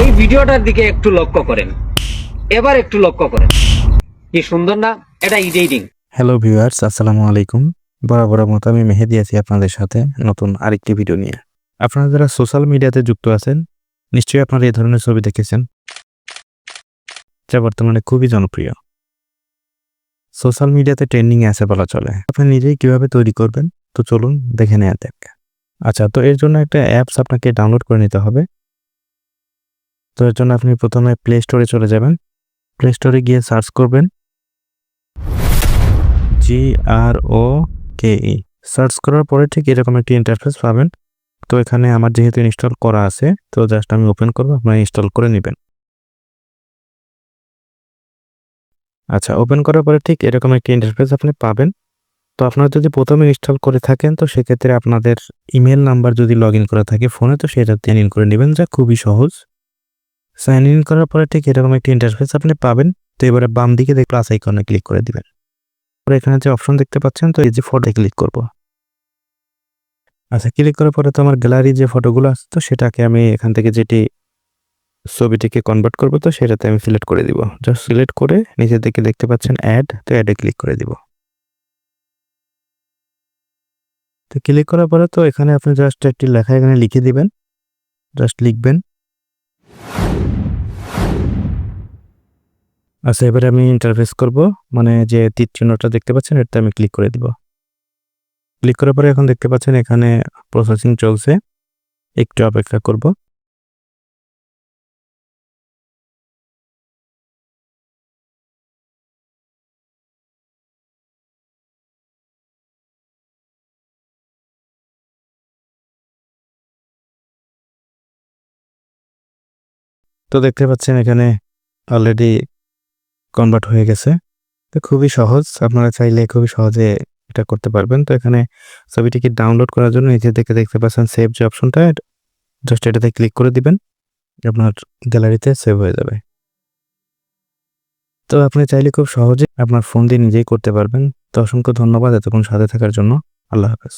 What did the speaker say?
এই ভিডিওটার দিকে একটু লক্ষ্য করেন। এবার একটু লক্ষ্য করেন। কি সুন্দর না? এটা এডিটিং হ্যালো ভিউয়ার্স আসসালামু আলাইকুম। বরাবরের মতো আমি মেহেদি আছি আপনাদের সাথে নতুন আরেকটি ভিডিও নিয়ে। আপনারা যারা সোশ্যাল মিডিয়াতে যুক্ত আছেন, নিশ্চয়ই আপনারা এই ধরনের ছবি দেখেছেন, যা বর্তমানে খুবই জনপ্রিয়। সোশ্যাল মিডিয়াতে ট্রেন্ডিং আছে বলা চলে। আপনি নিজেই কীভাবে তৈরি করবেন? তো চলুন দেখে নেওয়া যাক। আচ্ছা তো এর জন্য একটা অ্যাপস আপনাকে ডাউনলোড করে নিতে হবে। তো এর জন্য আপনি প্রথমে প্লে স্টোরে চলে যাবেন। প্লে স্টোরে গিয়ে সার্চ করবেন। জি আর ও কে ই সার্চ করার পরে ঠিক এরকম একটি ইন্টারফেস পাবেন। তো এখানে আমার যেহেতু ইনস্টল করা আছে, তো জাস্ট আমি ওপেন করব, আপনারা ইনস্টল করে নেবেন। আচ্ছা ওপেন করার পরে ঠিক এরকম একটি ইন্টারফেস আপনি পাবেন। তো আপনারা যদি প্রথমে ইনস্টল করে থাকেন, তো সেক্ষেত্রে আপনাদের ইমেল নাম্বার যদি লগ ইন করা থাকে ফোনে তো সেটা সাইন ইন করে নেবেন, যা খুবই সহজ। সাইন ইন করার পরে ঠিক এরকম একটি ইন্টারফেস আপনি পাবেন। তো এবারে বাম দিকে দেখ প্লাস আইকনে ক্লিক করে দিবেন। তারপরে এখানে যে অপশন দেখতে পাচ্ছেন, তো এই যে ফটো ক্লিক করব। আচ্ছা ক্লিক করার পরে তো আমার গ্যালারি যে ফটোগুলো আছে, তো সেটাকে আমি এখান থেকে যেটি ছবিটিকে কনভার্ট করব, তো সেটাতে আমি সিলেক্ট করে দিব। জাস্ট সিলেক্ট করে নিচের দিকে দেখতে পাচ্ছেন অ্যাড তো অ্যাডে ক্লিক করে দিব। তো ক্লিক করার পরে তো এখানে আপনি জাস্ট একটি লেখা এখানে লিখে দিবেন। জাস্ট লিখবেন। আচ্ছা এবারে আমি ইন্টারফেস করব। মানে যে তীর চিহ্নটা দেখতে পাচ্ছেন, এটাতে আমি ক্লিক করে দিব। ক্লিক করার পরে এখন দেখতে পাচ্ছেন এখানে প্রসেসিং চলছে। একটু অপেক্ষা করব। তো দেখতে পাচ্ছেন এখানে অলরেডি কনভার্ট হয়ে গেছে। তো খুবই সহজ, আপনারা চাইলে খুবই সহজে এটা করতে পারবেন। তো এখানে ছবিটিকে ডাউনলোড করার জন্য নিচে থেকে দেখতে পাচ্ছেন সেভ যে অপশনটা জাস্ট এটাতে ক্লিক করে দিবেন, আপনার গ্যালারিতে সেভ হয়ে যাবে। তো আপনি চাইলে খুব সহজে আপনার ফোন দিয়ে নিজেই করতে পারবেন। তো অসংখ্য ধন্যবাদ এতক্ষণ সাথে থাকার জন্য। আল্লাহ হাফেজ।